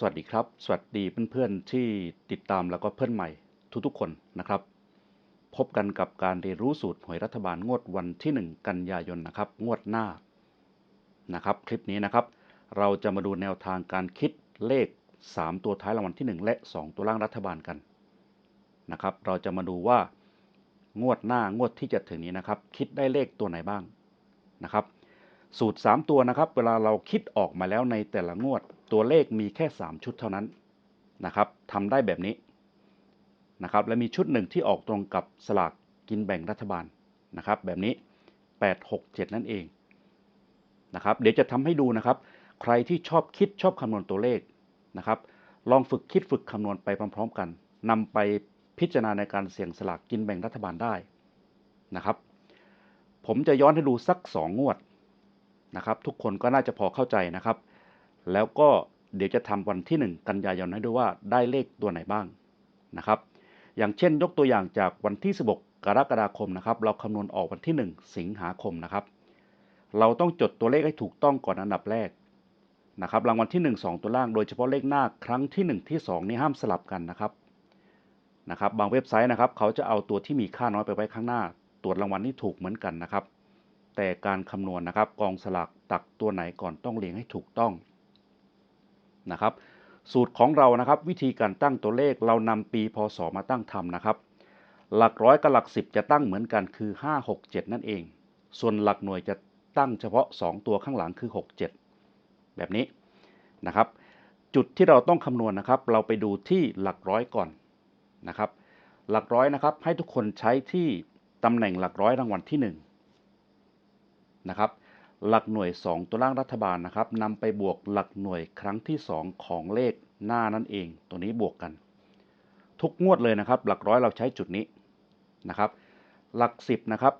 สวัสดีครับ สวัสดีเพื่อนๆที่ติดตามแล้วก็เพื่อนใหม่ทุกๆคนนะครับ พบกันกับการเรียนรู้สูตรหวยรัฐบาลงวดวันที่ 1 กันยายนนะครับ งวดหน้านะครับคลิปนี้นะครับ เราจะมาดูแนวทางการคิดเลข 3 ตัวท้ายรางวัลที่ 1 และ 2 ตัวล่างรัฐบาลกันนะครับ เราจะมาดูว่างวดหน้างวดที่จะถึงนี้นะครับ คิดได้เลขตัวไหนบ้างนะครับ สูตร 3 ตัวนะครับ เวลาเราคิดออกมาแล้วในแต่ละงวด ตัวเลขมีแค่ 3 ชุดเท่านั้นนะครับทำได้แบบนี้นะครับและมีชุดหนึ่งที่ออกตรงกับสลากกินแบ่งรัฐบาลนะครับแบบนี้ 8 6 7 นั่นเองนะครับเดี๋ยวจะทำให้ดูนะครับ ใครที่ชอบคิดชอบคำนวณตัวเลขนะครับลองฝึกคิดฝึกคำนวณไปพร้อม ๆ กันนำไปพิจารณาในการเสี่ยงสลากกินแบ่งรัฐบาลได้นะครับ ผมจะย้อนให้ดูสัก 2 งวดนะครับ ทุกคนก็น่าจะพอเข้าใจนะครับ แล้วก็เดี๋ยวจะทำวันที่ 1 กันยายนให้ดูว่าได้เลขตัวไหนบ้างนะครับ อย่างเช่นยกตัวอย่างจากวันที่ 16 กรกฎาคมนะครับ เราคำนวณออกวันที่ 1 สิงหาคมนะครับ เราต้องจดตัวเลขให้ถูกต้องก่อนอันดับแรกนะครับรางวัลที่ 1 2 ตัวล่างโดยเฉพาะเลขหน้าครั้งที่ 1 ที่ 2 นี่ห้ามสลับกันนะครับนะครับ บางเว็บไซต์นะครับ เขาจะเอาตัวที่มีค่าน้อยไปไว้ข้างหน้า ตรวจรางวัลที่ถูกเหมือนกันนะครับ แต่การคำนวณนะครับกองสลากตักตัวไหนก่อนต้องเรียงให้ถูกต้อง นะครับ สูตรของเรานะครับ วิธีการตั้งตัวเลขเรานำปีพศมาตั้งทำนะครับ หลักร้อยกับหลักสิบจะตั้งเหมือนกันคือ 5 6 7 นั่นเอง ส่วนหลักหน่วยจะตั้งเฉพาะ 2 ตัวข้างหลังคือ 6 7 แบบนี้นะครับ จุดที่เราต้องคำนวณนะครับ เราไปดูที่หลักร้อยก่อนนะครับ หลักร้อยนะครับ ให้ทุกคนใช้ที่ตำแหน่งหลักร้อยรางวัลที่1นะครับ หลักหน่วย 2 ตัวล่างรัฐบาลนะครับนำไปบวกหลักหน่วยครั้งที่ 2 ของเลขหน้านั่นเอง ตัวนี้บวกกัน ทุกงวดเลยนะครับ หลักร้อยเราใช้จุดนี้นะครับ หลัก 10นะครับ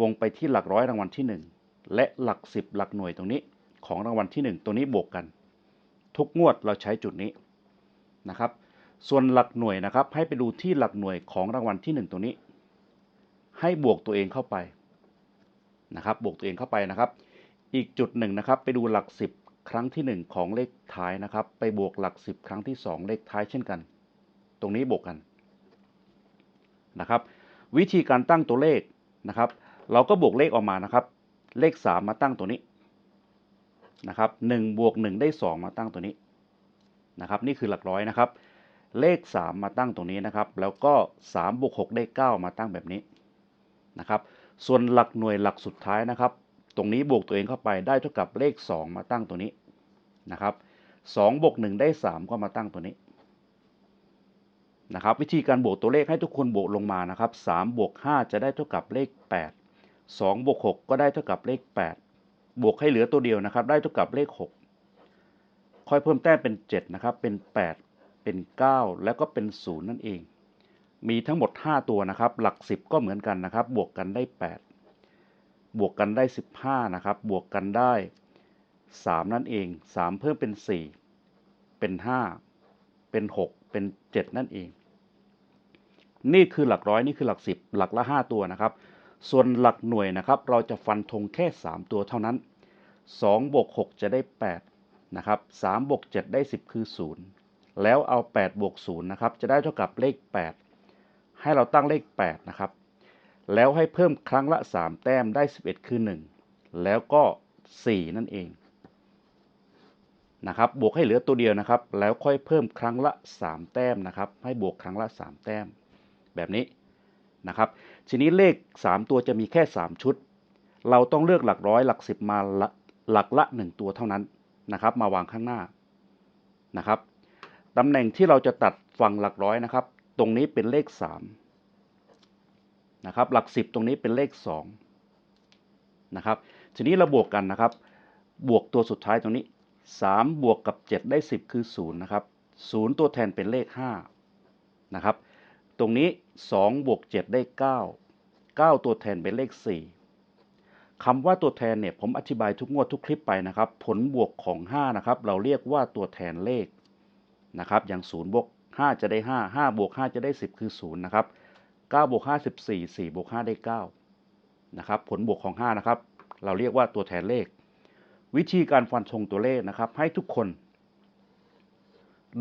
วงไปที่หลักร้อยรางวัลที่ 1 และหลัก 10 หลักหน่วยตรงนี้ของรางวัลที่ 1 ตัวนี้บวกกัน ทุกงวดเราใช้จุดนี้นะครับ ส่วนหลักหน่วยนะครับ ให้ไปดูที่หลักหน่วยของรางวัลที่ 1 ตัวนี้ ให้บวกตัวเองเข้าไป นะครับบวกตัวเองเข้าไปนะครับ อีกจุดหนึ่งนะครับ ไปดูหลัก 10 ครั้งที่ 1 ของเลขท้ายนะครับ ไปบวกหลัก 10 ครั้งที่ 2 เลขท้ายเช่นกัน ตรงนี้บวกกันนะครับ วิธีการตั้งตัวเลขนะครับ เราก็บวกเลขออกมานะครับ เลข 3 มาตั้งตัวนี้นะครับ1บวก1ได้ 2 มาตั้งตัวนี้นะครับ นี่คือหลักร้อยนะครับ เลข 3 มาตั้งตรงนี้นะครับ แล้วก็3บวก6ได้ 9 มาตั้งแบบนี้นะครับ ส่วนหลักหน่วยหลักสุดท้ายนะครับ ตรงนี้บวกตัวเองเข้าไปได้เท่ากับเลข 2 มาตั้งตัวนี้นะครับ2บวก1ได้ 3 ก็มาตั้งตัวนี้นะครับวิธีการบวกตัวเลขให้ทุกคนบวกลงมานะครับ3บวก5จะได้เท่ากับเลข 8 2บวก6ก็ได้เท่ากับเลข 8 บวกให้เหลือตัวเดียวนะครับ ได้เท่ากับเลข 6 ค่อยเพิ่มแต้มเป็น 7 นะครับ เป็น 8 เป็น 9 แล้วก็เป็น 0 นั่นเอง มีทั้งหมด 5 ตัวนะครับ หลัก 10 ก็เหมือนกันนะครับ บวกกันได้ 8 บวกกันได้ 15 นะครับ บวกกันได้ 3 นั่นเอง 3 เพิ่มเป็น 4 เป็น 5 เป็น 6 เป็น 7 นั่นเอง นี่คือหลักร้อยนี่คือหลัก 10 หลักละ 5 ตัวนะครับ ส่วนหลักหน่วยนะครับ เราจะฟันธงแค่ 3 ตัวเท่านั้น 2 บวก 6 จะได้ 8 นะครับ 3 บวก 7 ได้ 10 คือ 0 แล้วเอา 8 บวก 0 นะครับ จะได้เท่ากับเลข 8 ให้เราตั้งเลข 8 นะครับ แล้วให้เพิ่มครั้งละ 3 แต้มได้ 11 คือ 1 แล้วก็ 4 นั่นเองนะครับบวกให้เหลือตัวเดียวนะครับ แล้วค่อยเพิ่มครั้งละ 3 แต้มนะครับ ให้บวกครั้งละ 3 แต้ม แบบนี้นะครับ ทีนี้เลข 3 ตัวจะมีแค่ 3 ชุด เราต้องเลือกหลักร้อยหลัก 10 มาหลักละ 1 ตัวเท่านั้นนะครับ มาวางข้างหน้านะครับตำแหน่งที่เราจะตัดฝั่งหลักร้อยนะครับ ตรงนี้เป็นเลข3นะครับหลัก 10 ตรงนี้เป็นเลข2นะครับทีนี้เราบวกกันนะครับ บวกตัวสุดท้ายตรงนี้ 3 บวกกับ 7 ได้ 10 คือ0นะครับ0ตัวแทนเป็นเลข5นะครับตรงนี้2บวก7ได้ 9 9 ตัวแทนเป็นเลข 4คำว่าตัวแทนเนี่ยผมอธิบายทุกงวดทุกคลิปไปนะครับ ผลบวกของ 5 นะครับ เราเรียกว่าตัวแทนเลขนะครับอย่าง0บวก 5 จะได้ 5 5บวก5จะได้ 10 คือ 0 นะครับ9บวก5 14 4บวก5ได้9นะครับ ผลบวกของ 5 นะครับ เราเรียกว่าตัวแทนเลข วิธีการฟันธงตัวเลขนะครับ ให้ทุกคน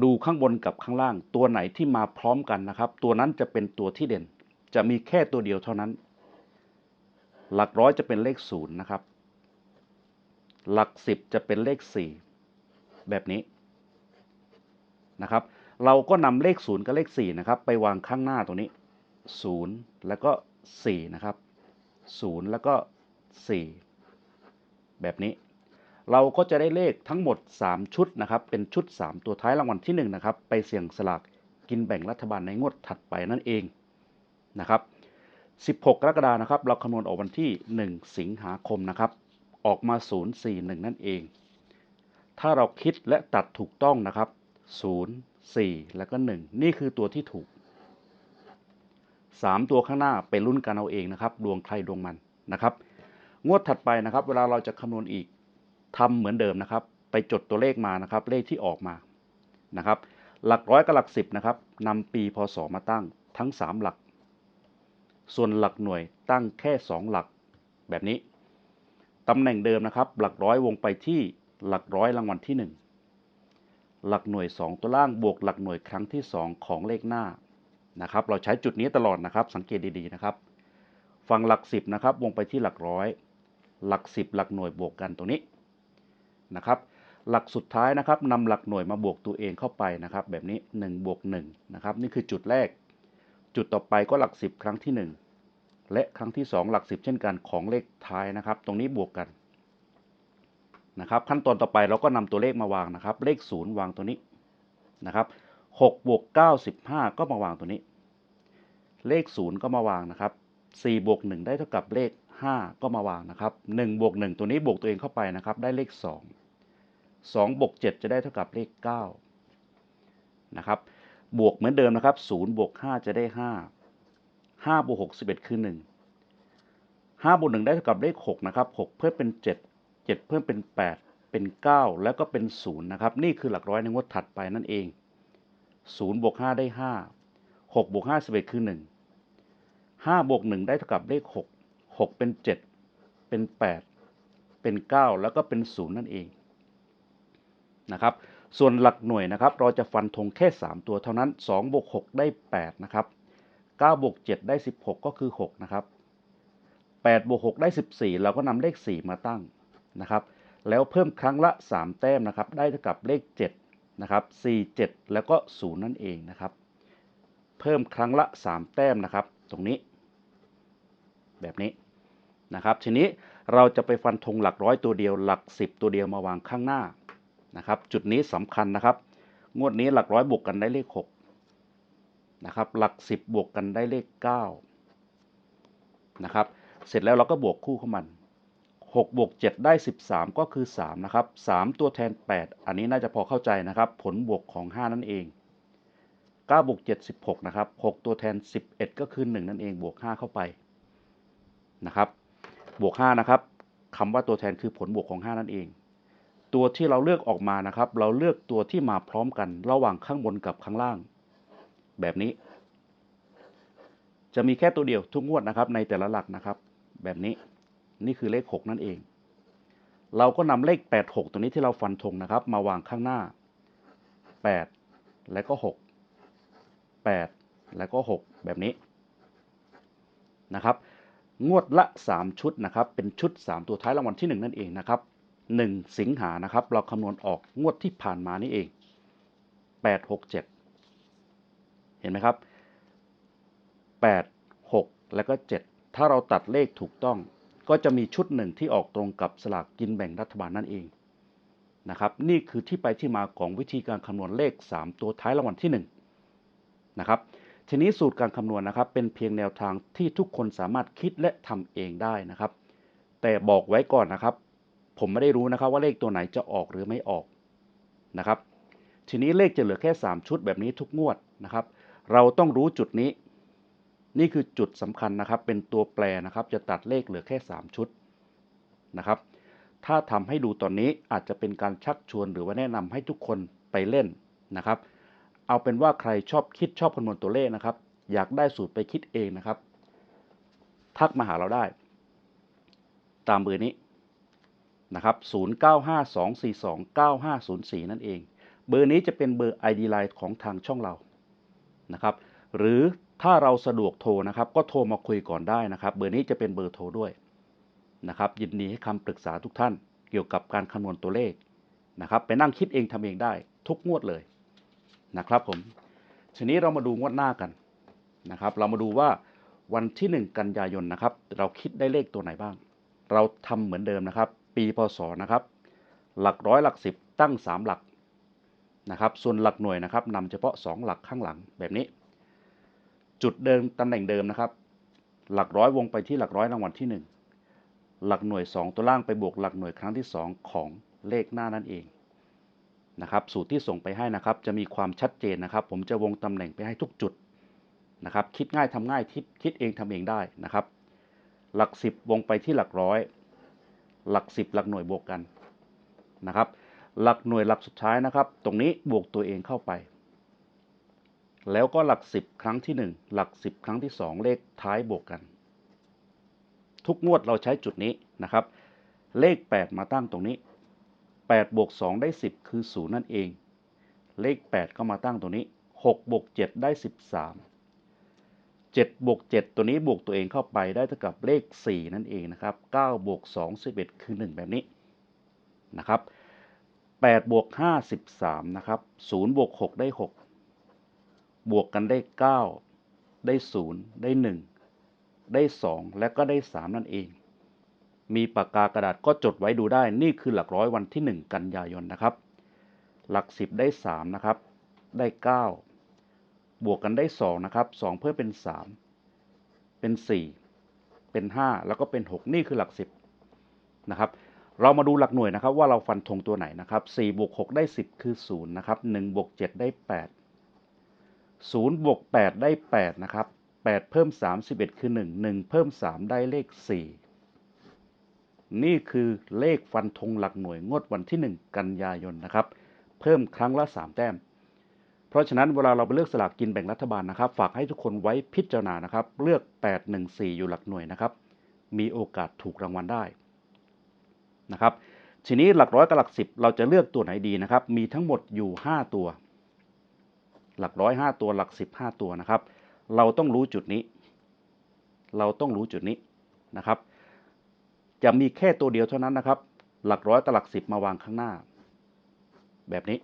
ดูข้างบนกับข้างล่าง ตัวไหนที่มาพร้อมกันนะครับ ตัวนั้นจะเป็นตัวที่เด่น จะมีแค่ตัวเดียวเท่านั้น หลักร้อยจะเป็นเลขศูนย์นะครับ หลักสิบจะเป็นเลขสี่แบบนี้นะครับ เราก็นำเลขศูนย์กับเลขสี่นะครับไปวางข้างหน้าตรงนี้ศูนย์แล้วก็สี่นะครับศูนย์แล้วก็สี่แบบนี้ เราก็จะได้เลขทั้งหมด 3 ชุดนะครับ เป็นชุด 3 ตัวท้ายรางวัลที่ 1 นะครับ ไปเสี่ยงสลากกินแบ่งรัฐบาลในงวดถัดไปนั่นเองนะครับ 16 กรกฎาคมนะครับ เราคำนวณออกวันที่ 1 สิงหาคมนะครับ ออกมา 041 นั่นเอง ถ้าเราคิดและตัดถูกต้องนะครับ 0 4 แล้วก็ 1 นี่คือตัวที่ถูก 3 ตัวข้างหน้าไปลุ้นกันเอาเองนะครับ ดวงใครดวงมันนะครับ งวดถัดไปนะครับ เวลาเราจะคำนวณอีกทำเหมือนเดิมนะครับ ไปจดตัวเลขมานะครับ เลขที่ออกมานะครับ หลักร้อยกับหลักสิบนะครับนำปีพศมาตั้งทั้ง 3 หลัก ส่วนหลักหน่วยตั้งแค่ 2 หลักแบบนี้ตำแหน่งเดิมนะครับ หลักร้อยวงไปที่หลักร้อยรางวัลที่ 1 หลักหน่วย 2 ตัวล่างบวกหลักหน่วยครั้งที่ 2 ของเลขหน้านะครับ เราใช้จุดนี้ตลอดนะครับ สังเกตดีๆนะครับ ฝั่งหลัก 10นะครับ วงไปที่หลักร้อย หลัก 10 หลักหน่วยบวกกันตรงนี้นะครับ หลักสุดท้ายนะครับนำหลักหน่วยมาบวกตัวเองเข้าไปนะครับ แบบนี้1บวก1นะครับ นี่คือจุดแรก จุดต่อไปก็หลัก 10 ครั้งที่ 1 และครั้งที่ 2 หลัก 10 เช่นกันของเลขท้ายนะครับ ตรงนี้บวกกัน นะครับขั้นตอนต่อไปเราก็นำตัวเลขมาวางนะครับ เลข 0 วางตัวนี้นะครับ6บวก9 15 ก็มาวางตัวนี้ เลข 0 ก็มาวางนะครับ4บวก1ได้เท่ากับเลข 5 ก็มาวางนะครับ1บวก1ตัวนี้บวกตัวเองเข้าไปนะครับได้เลข 2 2บวก7จะได้เท่ากับเลข9นะครับบวกเหมือนเดิมนะครับ0บวก5จะได้ 5 5บวก6 11 คือ 1 5บวก1ได้เท่ากับเลข 6 นะครับ 6 เพิ่มเป็น 7 7 เพิ่มเป็น 8 เป็น 9 แล้วก็เป็น 0 นะครับ นี่คือหลักร้อยในงวดถัดไปนั่นเอง 0 บวก 5 ได้ 5 6 บวก 5 11 คือ 1 5 บวก 1 ได้เท่ากับเลข 6 6 เป็น 7 เป็น 8 เป็น 9 แล้วก็เป็น 0 นั่นเองนะครับ ส่วนหลักหน่วยนะครับ เราจะฟันธงแค่ 3 ตัวเท่านั้น 2 บวก 6 ได้ 8 นะครับ 9 บวก 7 ได้ 16 ก็คือ 6 นะครับ8บวก6ได้ 14 เราก็นำเลข 4 มาตั้ง นะครับ แล้วเพิ่มครั้งละ 3 แต้มนะครับ ได้เท่ากับเลข7นะครับ4 7 แล้วก็ 0 นั่นเองนะครับ เพิ่มครั้งละ 3 แต้มนะครับ ตรงนี้ แบบนี้นะครับ ทีนี้เราจะไปฟันธงหลักร้อยตัวเดียวหลัก 10 ตัวเดียวมาวางข้างหน้านะครับ จุดนี้สำคัญนะครับ งวดนี้หลักร้อยบวกกันได้เลข6นะครับ หลัก 10 บวกกันได้เลข9นะครับ เสร็จแล้วเราก็บวกคู่เข้ามัน 6บวก7ได้ 13 ก็คือ 3 นะครับ 3 ตัวแทน 8 อันนี้น่าจะพอเข้าใจนะครับ ผลบวกของ 5 นั่นเอง9บวก7 16 นะครับ 6 ตัวแทน 11 ก็คือ 1 นั่นเอง บวก 5 เข้าไปนะครับ บวก 5 นะครับคำว่าตัวแทนคือผลบวกของ 5 นั่นเอง ตัวที่เราเลือกออกมานะครับ เราเลือกตัวที่มาพร้อมกัน ระหว่างข้างบนกับข้างล่าง แบบนี้ จะมีแค่ตัวเดียวทุกงวดนะครับ ในแต่ละหลักนะครับ แบบนี้ นี่คือเลข 6 นั่นเอง เราก็นำเลข 8 6 ตัวนี้ที่เราฟันธงนะครับ มาวางข้างหน้า 8 แล้วก็ 6 8 แล้วก็ 6 แบบนี้นะครับ งวดละ 3 ชุดนะครับ เป็นชุด 3 ตัวท้ายรางวัลที่ 1 นั่นเองนะครับ 1 สิงหานะครับ เราคำนวณออกงวดที่ผ่านมานี่เอง 8 6 7 เห็นไหมครับ 8 6 แล้วก็ 7 ถ้าเราตัดเลขถูกต้อง ก็จะมีชุดหนึ่งที่ออกตรงกับสลากกินแบ่งรัฐบาลนั่นเองนะครับนี่คือที่ไปที่มาของวิธีการคำนวณเลข 3 ตัวท้ายรางวัลที่1นะครับทีนี้สูตรการคำนวณนะครับ เป็นเพียงแนวทางที่ทุกคนสามารถคิดและทำเองได้นะครับ แต่บอกไว้ก่อนนะครับ ผมไม่ได้รู้นะครับว่าเลขตัวไหนจะออกหรือไม่ออกนะครับ ทีนี้เลขจะเหลือแค่ 3 ชุดแบบนี้ทุกงวดนะครับ เราต้องรู้จุดนี้ นี่คือจุดสำคัญนะครับ เป็นตัวแปรนะครับ จะตัดเลขเหลือแค่ 3 ชุดนะครับ ถ้าทำให้ดูตอนนี้อาจจะเป็นการชักชวนหรือว่าแนะนำให้ทุกคนไปเล่นนะครับ เอาเป็นว่าใครชอบคิดชอบคำนวณตัวเลขนะครับ อยากได้สูตรไปคิดเองนะครับ ทักมาหาเราได้ ตามเบอร์นี้นะครับ 0952429504 นั่นเอง เบอร์นี้จะเป็นเบอร์ ID Line ของทางช่องเรา นะครับ หรือ ถ้าเราสะดวกโทรนะครับ ก็โทรมาคุยก่อนได้นะครับ เบอร์นี้จะเป็นเบอร์โทรด้วยนะครับ ยินดีให้คำปรึกษาทุกท่านเกี่ยวกับการคำนวณตัวเลขนะครับ ไปนั่งคิดเองทำเองได้ ทุกงวดเลยนะครับผมทีนี้เรามาดูงวดหน้ากันนะครับ เรามาดูว่าวันที่ 1 กันยายนนะครับ เราคิดได้เลขตัวไหนบ้าง เราทำเหมือนเดิมนะครับ ปีพศนะครับ หลักร้อยหลักสิบตั้ง 3 หลักนะครับ ส่วนหลักหน่วยนะครับนำเฉพาะ 2 หลักข้างหลังแบบนี้ จุดเดิมตำแหน่งเดิมนะครับ หลักร้อยวงไปที่หลักร้อยรางวัลที่ 1 หลักหน่วย 2 ตัวล่างไปบวกหลักหน่วยครั้งที่ 2 ของเลขหน้านั่นเองนะครับสูตรที่ส่งไปให้นะครับ จะมีความชัดเจนนะครับ ผมจะวงตำแหน่งไปให้ทุกจุดนะครับ คิดง่ายทำง่ายคิดคิดเองทำเองได้นะครับ หลัก 10 วงไปที่หลักร้อย หลัก 10 หลักหน่วยบวกกันนะครับ หลักหน่วยหลักสุดท้ายนะครับ ตรงนี้บวกตัวเองเข้าไป แล้วก็หลัก10ครั้งที่ 1 หลัก10ครั้งที่ 2 เลขท้ายบวกกัน ทุกงวดเราใช้จุดนี้นะครับ เลข 8 มาตั้งตรงนี้8บวก2ได้ 10 คือ 0 นั่นเอง เลข 8 ก็มาตั้งตรงนี้6บวก7ได้ 13 7บวก7ตัวนี้บวกตัวเองเข้าไปได้เท่ากับเลข 4 นั่นเองนะครับ9บวก2 11 คือ 1 แบบนี้นะครับ8บวก5 13 นะครับ0บวก6ได้ 6 บวกกันได้ 9 ได้ 0 ได้ 1 ได้ 2 และก็ได้ 3 นั่นเอง มีปากกากระดาษก็จดไว้ดูได้ นี่คือหลักร้อยวันที่ 1 กันยายนนะครับ หลัก 10 ได้ 3 นะครับ ได้ 9 บวกกันได้ 2 นะครับ 2 เพิ่มเป็น 3 เป็น 4 เป็น 5 แล้วก็เป็น 6 นี่คือหลัก 10 นะครับเรามาดูหลักหน่วยนะครับว่าเราฟันธงตัวไหนนะครับ4บวก6ได้ 10 คือ 0 นะครับ1บวก7ได้8 0บวก8ได้ 8 นะครับ 8 เพิ่ม3 11คือ 1 1 เพิ่ม 3 ได้เลข 4 นี่คือเลขฟันธงหลักหน่วยงวดวันที่ 1 กันยายนนะครับ เพิ่มครั้งละ 3 แต้ม เพราะฉะนั้นเวลาเราไปเลือกสลากกินแบ่งรัฐบาลนะครับ ฝากให้ทุกคนไว้พิจารณานะครับ เลือก 814 อยู่หลักหน่วยนะครับ มีโอกาสถูกรางวัลได้นะครับ ทีนี้หลักร้อยกับหลักสิบเราจะเลือกตัวไหนดีนะครับ มีทั้งหมดอยู่ 5 ตัว หลักร้อย5ตัวหลักสิบ5ตัวนะครับ เราต้องรู้จุดนี้ เราต้องรู้จุดนี้นะครับ จะมีแค่ตัวเดียวเท่านั้นนะครับ หลักร้อยกับหลักสิบมาวางข้างหน้า แบบนี้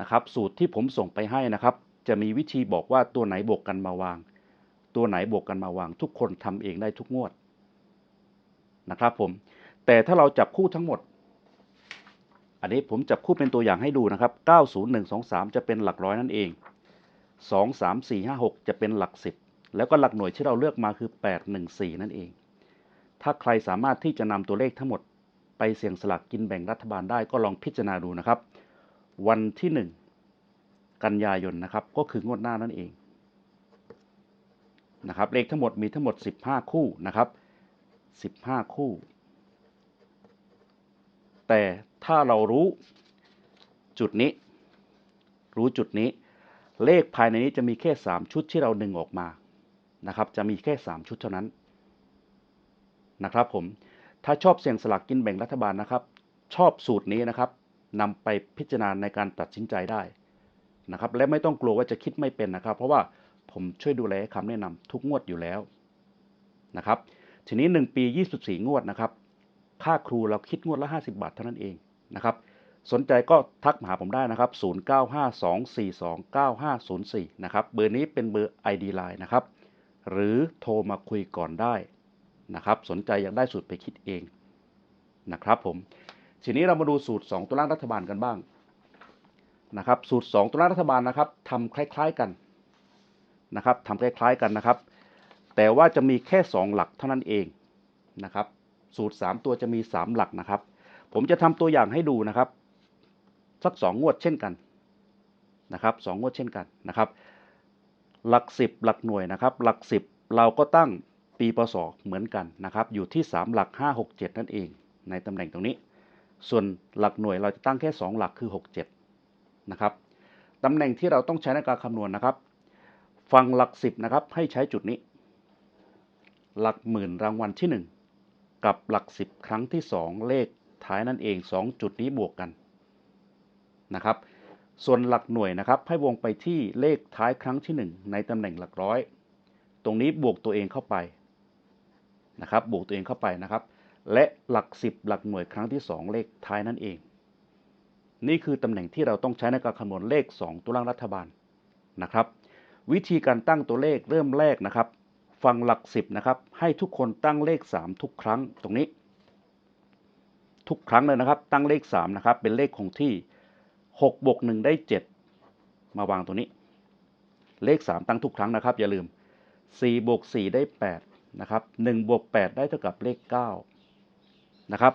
นะครับ สูตรที่ผมส่งไปให้นะครับ จะมีวิธีบอกว่าตัวไหนบวกกันมาวาง ตัวไหนบวกกันมาวาง ทุกคนทำเองได้ทุกงวดนะครับผมแต่ถ้าเราจับคู่ทั้งหมด อันนี้ผมจับคู่เป็นตัวอย่างให้ดูนะครับ 90123 จะเป็นหลักร้อยนั่นเอง 2 3 4 5 6 จะเป็นหลัก 10 แล้วก็หลักหน่วยที่เราเลือกมาคือ 814 นั่นเอง ถ้าใครสามารถที่จะนำตัวเลขทั้งหมด ไปเสี่ยงสลากกินแบ่งรัฐบาลได้ก็ลองพิจารณาดูนะครับ วันที่ 1 กันยายนนะครับ ก็คืองวดหน้านั่นเองนะครับเลขทั้งหมดมีทั้งหมด 15 คู่นะครับ 15 คู่ แต่ถ้าเรารู้จุดนี้ รู้จุดนี้ เลขภายในนี้จะมีแค่ 3 ชุดที่เราดึงออกมานะครับ จะมีแค่ 3 ชุดเท่านั้นนะครับผมถ้าชอบเสี่ยงสลากกินแบ่งรัฐบาลนะครับ ชอบสูตรนี้นะครับนำไปพิจารณาในการตัดสินใจได้นะครับ และไม่ต้องกลัวว่าจะคิดไม่เป็นนะครับ เพราะว่าผมช่วยดูแลคำแนะนำทุกงวดอยู่แล้วนะครับ ทีนี้ 1 ปี 24 งวดนะครับ ค่าครูเราคิดงวดละ 50 บาทเท่านั้นเองนะครับสนใจก็ทักมาหาผมได้นะครับ 0952429504 นะครับ เบอร์นี้เป็นเบอร์ ID Line นะครับ หรือโทรมาคุยก่อนได้นะครับ สนใจอยากได้สูตรไปคิดเองนะครับผม ทีนี้เรามาดูสูตร 2 ตัวล่างรัฐบาลกันบ้างนะครับ สูตร 2 ตัวล่างรัฐบาลนะครับทำคล้าย ๆกันนะครับทำคล้ายๆกันนะครับ แต่ว่าจะมีแค่ 2 หลักเท่านั้นเองนะครับ สูตร 3 ตัวจะมี 3 หลักนะครับ ผมจะทำตัวอย่างให้ดูนะครับ สัก 2 งวดเช่นกันนะครับสองงวดเช่นกันนะครับ หลัก 10 หลักหน่วยนะครับ หลัก 10 เราก็ตั้งปีพศเหมือนกันนะครับ อยู่ที่ 3 หลัก 5 6 7 นั่นเอง ในตำแหน่งตรงนี้ ส่วนหลักหน่วยเราจะตั้งแค่ 2 หลักคือ 6 7 นะครับตำแหน่งที่เราต้องใช้ในการคำนวณนะครับฟังหลัก 10 นะครับ ให้ใช้จุดนี้ หลักหมื่นรางวัลที่1 กับหลัก 10 ครั้งที่ 2 เลขท้ายนั่นเอง 2 จุดนี้บวกกันนะครับ ส่วนหลักหน่วยนะครับให้วงไปที่เลขท้ายครั้งที่ 1 ในตำแหน่งหลักร้อย ตรงนี้บวกตัวเองเข้าไปนะครับบวกตัวเองเข้าไปนะครับ และหลัก 10 หลักหน่วยครั้งที่ 2 เลขท้ายนั่นเอง นี่คือตำแหน่งที่เราต้องใช้ในการคำนวณเลข 2 ตัวล่างรัฐบาลนะครับ วิธีการตั้งตัวเลขเริ่มแรกนะครับ ฟังหลัก10นะครับ ให้ทุกคนตั้งเลข 3 ทุกครั้งตรงนี้ ทุกครั้งเลยนะครับ ตั้งเลข3นะครับ เป็นเลขคงที่6บวก1ได้ 7 มาวางตัวนี้ เลข 3 ตั้งทุกครั้งนะครับ อย่าลืม4บวก4ได้8นะครับ1บวก8ได้เท่ากับเลข9นะครับ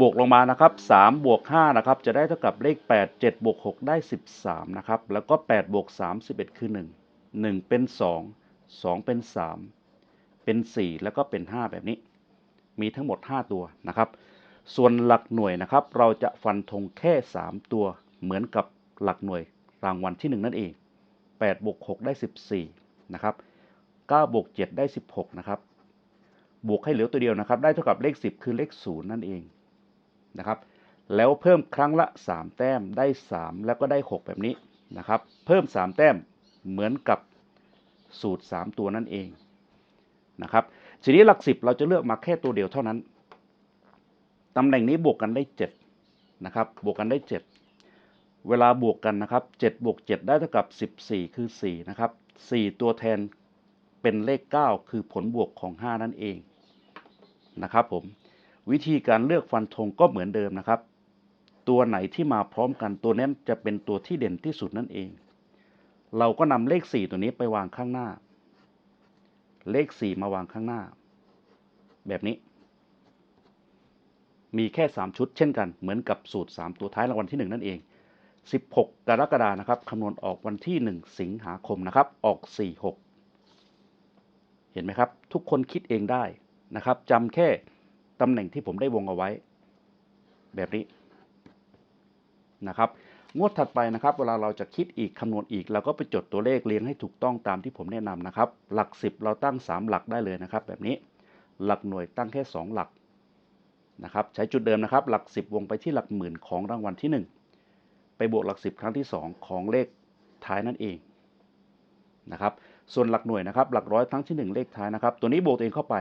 บวกลงมานะครับ3บวก5นะครับ จะได้เท่ากับเลข 8 7บวก6ได้ 13 นะครับ แล้วก็ 8 บวก 3 11 คือ 1 1 เป็น 2 2 เป็น 3 เป็น 4 แล้วก็เป็น 5 แบบนี้ มีทั้งหมด 5 ตัวนะครับ ส่วนหลักหน่วยนะครับ เราจะฟันธงแค่ 3 ตัวเหมือนกับหลักหน่วยรางวัลที่ 1 นั่นเอง8บวก6ได้ 14 นะครับ9บวก7ได้ 16 นะครับ บวกให้เหลือตัวเดียวนะครับ ได้เท่ากับเลข 10 คือเลข 0 นั่นเองนะครับ แล้วเพิ่มครั้งละ 3 แต้มได้ 3 แล้วก็ได้ 6 แบบนี้นะครับ เพิ่ม 3 แต้มเหมือนกับ สูตร 3 ตัวนั่นเองนะครับทีนี้หลัก10เราจะเลือกมาแค่ตัวเดียวเท่านั้นตำแหน่งนี้บวกกันได้7นะครับบวกกันได้ 7 เวลาบวกกันนะครับ7บวก7ได้เท่ากับ 14 คือ4นะครับ4ตัวแทนเป็นเลข 9 คือผลบวกของ 5 นั่นเองนะครับผมวิธีการเลือกฟันธงก็เหมือนเดิมนะครับ ตัวไหนที่มาพร้อมกันตัวนั้นจะเป็นตัวที่เด่นที่สุดนั่นเอง เราก็นำเลข 4 ตัวนี้ไปวางข้างหน้า เลข 4 มาวางข้างหน้า แบบนี้ มีแค่ 3 ชุดเช่นกัน เหมือนกับสูตร 3 ตัวท้ายรางวัลที่ 1 นั่นเอง 16 กรกฎานะครับคำนวณออกวันที่ 1 สิงหาคมนะครับ ออก 46 เห็นไหมครับ ทุกคนคิดเองได้นะครับจำแค่ตำแหน่งที่ผมได้วงเอาไว้ แบบนี้นะครับ งวดถัดไปนะครับ เวลาเราจะคิดอีกคำนวณอีก เราก็ไปจดตัวเลขเรียงให้ถูกต้องตามที่ผมแนะนำนะครับ หลัก 10 เราตั้ง 3 หลักได้เลยนะครับ แบบนี้หลักหน่วยตั้งแค่ 2 หลักนะครับใช้จุดเดิมนะครับ หลัก 10 วงไปที่หลักหมื่นของรางวัลที่ 1 ไปบวกหลัก 10 ครั้งที่ 2 ของเลขท้ายนั่นเองนะครับส่วนหลักหน่วยนะครับ หลักร้อยครั้งที่ 1 เลขท้ายนะครับ ตัวนี้บวกตัวเองเข้าไป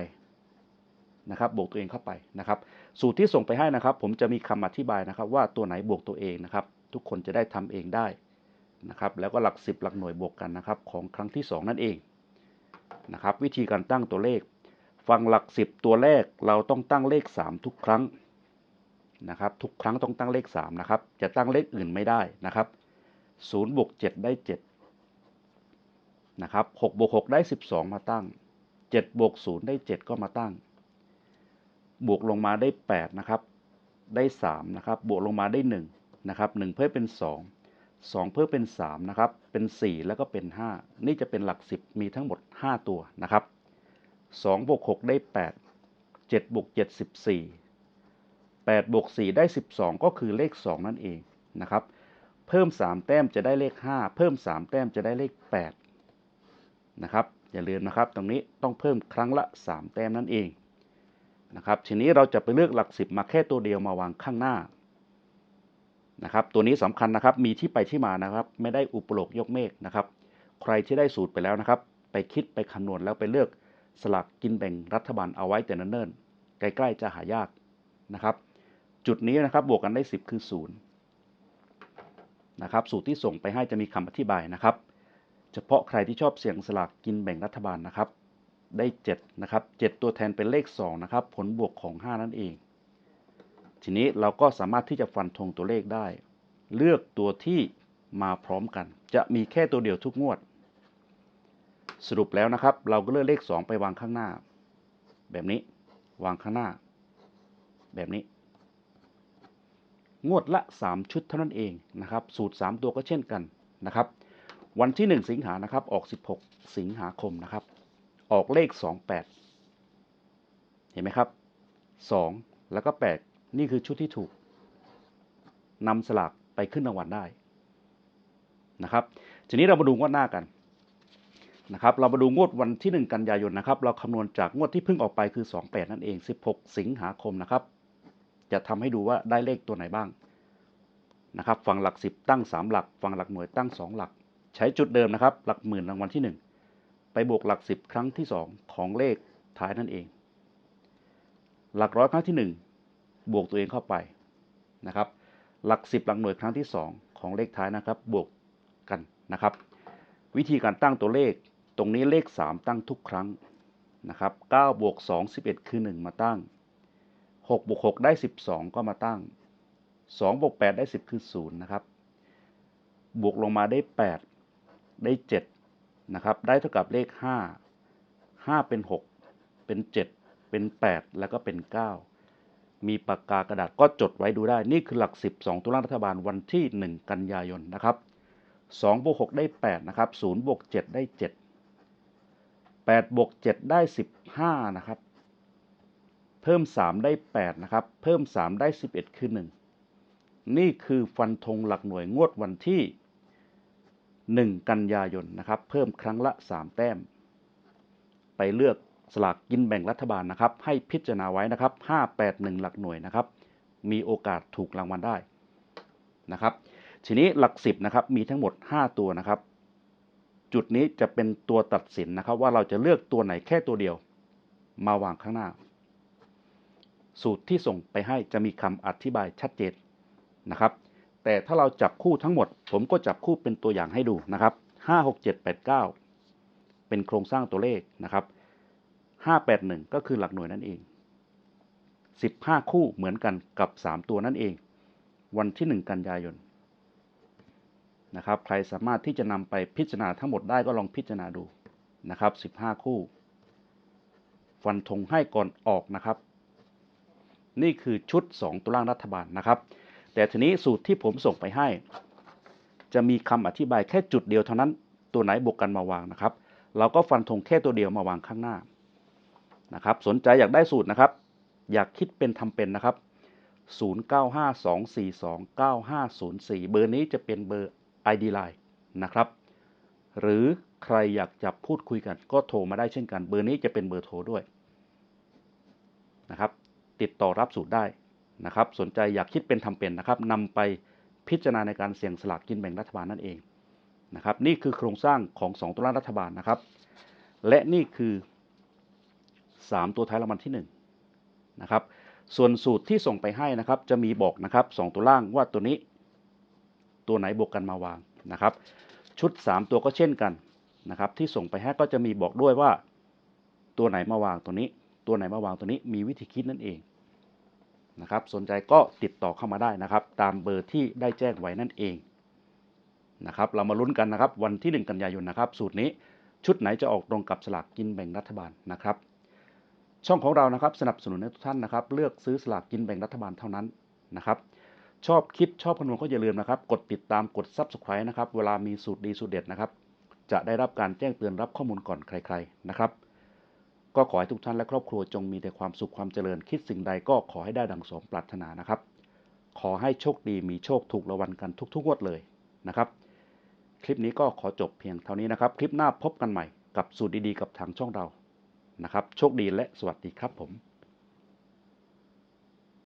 นะครับบวกตัวเองเข้าไปนะครับ สูตรที่ส่งไปให้นะครับ ผมจะมีคำอธิบายนะครับ ว่าตัวไหนบวกตัวเองนะครับ ทุกคนจะได้ทำเองได้นะครับ แล้วก็หลัก 10 หลักหน่วยบวกกันนะครับ ของครั้งที่ 2 นั่นเองนะครับ วิธีการตั้งตัวเลขฟังหลัก 10 ตัวแรกเราต้องตั้งเลข 3 ทุกครั้งนะครับ ทุกครั้งต้องตั้งเลข3นะครับ จะตั้งเลขอื่นไม่ได้นะครับ0บวก7ได้ 7 นะครับ6บวก6ได้ 12 มาตั้ง 7บวก0ได้ 7 ก็มาตั้ง บวกลงมาได้ 8 นะครับ ได้ 3 นะครับ บวกลงมาได้ 1 นะครับ1เพิ่มเป็น 2 2 เพิ่มเป็น 3 นะครับ เป็น 4 แล้วก็เป็น 5 นี่จะเป็นหลัก 10 มีทั้งหมด 5 ตัวนะครับ2บวก6ได้ 8 7บวก7 14 8บวก4ได้ 12 ก็คือเลข 2 นั่นเองนะครับ เพิ่ม 3 แต้มจะได้เลข 5 เพิ่ม 3 แต้มจะได้เลข 8 นะครับ อย่าลืมนะครับ ตรงนี้ต้องเพิ่มครั้งละ 3 แต้มนั่นเองนะครับ ทีนี้เราจะไปเลือกหลัก 10 มาแค่ตัวเดียวมาวางข้างหน้า นะครับตัวนี้สำคัญนะครับมีที่ไปที่มานะครับ ไม่ได้อุปโลกยกเมฆนะครับ ใครที่ได้สูตรไปแล้วนะครับ ไปคิดไปคำนวณแล้วไปเลือกสลากกินแบ่งรัฐบาลเอาไว้แต่เนิ่นๆใกล้ๆจะหายากนะครับ จุดนี้นะครับบวกกันได้ 10 คือ0นะครับสูตรที่ส่งไปให้จะมีคำอธิบายนะครับ เฉพาะใครที่ชอบเสี่ยงสลากกินแบ่งรัฐบาลนะครับ ได้7นะครับ7ตัวแทนเป็นเลข2นะครับผลบวกของ 5 นั่นเอง ทีนี้เราก็สามารถที่จะฟันธงตัวเลขได้ เลือกตัวที่มาพร้อมกัน จะมีแค่ตัวเดียวทุกงวด สรุปแล้วนะครับ เราก็เลือกเลข 2 ไปวางข้างหน้า แบบนี้วางข้างหน้า แบบนี้ งวดละ 3 ชุดเท่านั้นเองนะครับ สูตร 3 ตัวก็เช่นกันนะครับ วันที่ 1 สิงหานะครับ ออก 16 สิงหาคมนะครับ ออกเลข 28 เห็นไหมครับ 2 แล้วก็ 8 นี่คือชุดที่ถูกนำสลากไปขึ้นรางวัลได้นะครับ ทีนี้เรามาดูงวดหน้ากันนะครับ เรามาดูงวดวันที่ 1 กันยายนนะครับ เราคำนวณจากงวดที่เพิ่งออกไปคือ 28 นั่นเอง 16 สิงหาคมนะครับ จะทำให้ดูว่าได้เลขตัวไหนบ้างนะครับ ฝั่งหลัก 10 ตั้ง 3 หลัก ฝั่งหลักหน่วยตั้ง 2 หลัก ใช้จุดเดิมนะครับ หลักหมื่นรางวัลที่ 1 ไปบวกหลัก 10 ครั้งที่ 2 ของเลขท้ายนั่นเอง หลักร้อยครั้งที่ 1 บวกตัวเองเข้าไปนะครับ หลัก 10 หลักหน่วยครั้งที่ 2 ของเลขท้ายนะครับ บวกกันนะครับ วิธีการตั้งตัวเลข ตรงนี้เลข 3 ตั้งทุกครั้งนะครับ9บวก2 11 คือ 1 มาตั้ง6บวก6ได้ 12 ก็มาตั้ง2บวก8ได้ 10 คือ 0 นะครับ บวกลงมาได้ 8 ได้ 7 นะครับ ได้เท่ากับเลข 5 5 เป็น 6 เป็น 7 เป็น 8 แล้วก็เป็น 9 มีปากกากระดาษก็จดไว้ดูได้ นี่คือหลัก 10 2ตุลารัฐบาลวันที่ 1 กันยายนนะครับ2บวก6ได้ 8 นะครับ0บวก7ได้ 7 8บวก7ได้ 15 นะครับ เพิ่ม 3 ได้ 8 นะครับ เพิ่ม 3 ได้ 11 คือ 1 นี่คือฟันธงหลักหน่วยงวดวันที่ 1 กันยายนนะครับ เพิ่มครั้งละ 3 แต้ม ไปเลือก สลากกินแบ่งรัฐบาลนะครับ ให้พิจารณาไว้นะครับ 581 หลักหน่วยนะครับ มีโอกาสถูกรางวัลได้นะครับ ทีนี้หลัก 10นะครับ มีทั้งหมด 5 ตัวนะครับ จุดนี้จะเป็นตัวตัดสินนะครับ ว่าเราจะเลือกตัวไหนแค่ตัวเดียว มาวางข้างหน้า สูตรที่ส่งไปให้จะมีคำอธิบายชัดเจนนะครับ แต่ถ้าเราจับคู่ทั้งหมด ผมก็จับคู่เป็นตัวอย่างให้ดูนะครับ 5 6 7 8 9 เป็นโครงสร้างตัวเลขนะครับ 581 ก็คือหลักหน่วยนั่นเอง 15 คู่เหมือนกันกับ 3 ตัวนั่นเอง วันที่ 1 กันยายนนะครับ ใครสามารถที่จะนำไปพิจารณาทั้งหมดได้ก็ลองพิจารณาดูนะครับ 15 คู่ ฟันธงให้ก่อนออกนะครับ นี่คือชุด 2 ตัวล่างรัฐบาลนะครับ แต่ทีนี้สูตรที่ผมส่งไปให้ จะมีคำอธิบายแค่จุดเดียวเท่านั้น ตัวไหนบวกกันมาวางนะครับ เราก็ฟันธงแค่ตัวเดียวมาวางข้างหน้า นะครับ สนใจอยากได้สูตรนะครับ อยากคิดเป็นทำเป็นนะครับ 0952429504 เบอร์นี้จะเป็นเบอร์ ID Line นะครับ หรือใครอยากจะพูดคุยกัน ก็โทรมาได้เช่นกัน เบอร์นี้จะเป็นเบอร์โทรด้วยนะครับ ติดต่อรับสูตรได้นะครับ สนใจอยากคิดเป็นทำเป็นนะครับนำไปพิจารณาในการเสี่ยงสลากกินแบ่งรัฐบาลนั่นเองนะครับ นี่คือโครงสร้างของ2ตัวรัฐบาลนะครับ และนี่คือ 3 ตัวท้ายรางวัลที่1นะครับ ส่วนสูตรที่ส่งไปให้นะครับ จะมีบอกนะครับ2ตัวล่างว่าตัวนี้ ตัวไหนบวกกันมาวางนะครับ ชุด 3 ตัวก็เช่นกันนะครับ ที่ส่งไปให้ก็จะมีบอกด้วยว่า ตัวไหนมาวางตัวนี้ ตัวไหนมาวางตัวนี้มีวิธีคิดนั่นเองนะครับ สนใจก็ติดต่อเข้ามาได้นะครับ ตามเบอร์ที่ได้แจ้งไว้นั่นเองนะครับ เรามาลุ้นกันนะครับ วันที่ 1 กันยายนนะครับ สูตรนี้ชุดไหนจะออกตรงกับสลากกินแบ่งรัฐบาลนะครับ ช่องของเรานะครับสนับสนุนให้ทุกท่านนะครับ เลือกซื้อสลากกินแบ่งรัฐบาลเท่านั้นนะครับ ชอบคิดชอบคำนวณก็อย่าลืมนะครับ กดติดตามกด Subscribe นะครับ เวลามีสูตรดีสูตรเด็ดนะครับ จะได้รับการแจ้งเตือนรับข้อมูลก่อนใคร ๆนะครับ ก็ขอให้ทุกท่านและครอบครัวจงมีแต่ความสุขความเจริญคิดสิ่งใดก็ขอให้ได้ดังสมปรารถนานะครับ ขอให้โชคดีมีโชคถูกรางวัลกันทุกๆงวดเลยนะครับ คลิปนี้ก็ขอจบเพียงเท่านี้นะครับ คลิปหน้าพบกันใหม่กับสูตรดีๆกับทางช่องเรา นะครับ โชคดีและสวัสดีครับผม